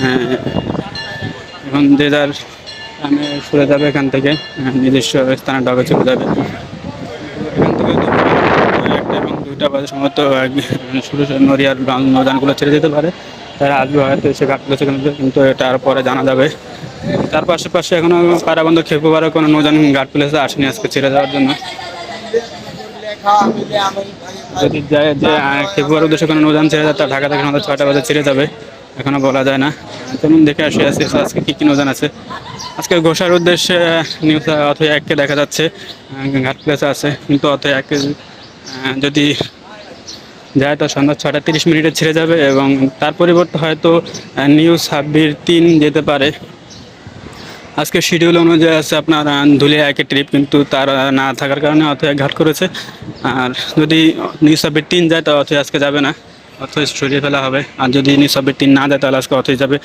আহ, এখন যার স্থানে সরে যাবে এখান থেকে। নিজস্ব স্থানে ঢকা চলে যাবে এখান থেকে একটা এবং দুইটা বাজে সম্ভবত শুরু নড়িয়ার নদানগুলো ছেড়ে যেতে পারে। তারা আসবে হয়তো এসে ঘাটগুলো সেখানে কিন্তু এটা আর পরে জানা যাবে। তার পাশাপাশি এখনও পারাবন্ধ খেপে পারে কোনো নৌজান ঘাট প্লেসে আসেনি আজকে ছেড়ে যাওয়ার জন্য। যদি যায় যে খেপুয়ার উদ্দেশ্যে কোনো নৌজান ছেড়ে যায় তা ঢাকা থেকে আমাদের ছয়টা বাজে ছেড়ে যাবে। এখনও বলা যায় না। তেমন দেখে আসি আসি আজকে কী কী নৌজান আছে আজকে ঘোষার উদ্দেশ্যে নিউজ অথবা এককে দেখা যাচ্ছে ঘাট প্লেসে আছে, কিন্তু অথবা এক যদি যায় তো সন্ধ্যা ছটা তিরিশ মিনিটে ছেড়ে যাবে এবং তার পরিবর্তে হয়তো নিউ ছাব্বিশ তিন যেতে পারে। আজকে শিডিউল অনুযায়ী আছে আপনার ধুলিয়া একের ট্রিপ কিন্তু তার না থাকার কারণে অথবা ঘাট করেছে। আর যদি নিউ ছাব্বিশ তিন যায় তো অথবা আজকে যাবে না। অথবা সরিয়ে ফেলা হবে। আর যদি ছাব্বিশ তিন না দেয় তাহলে আজকে অর্থ যাবে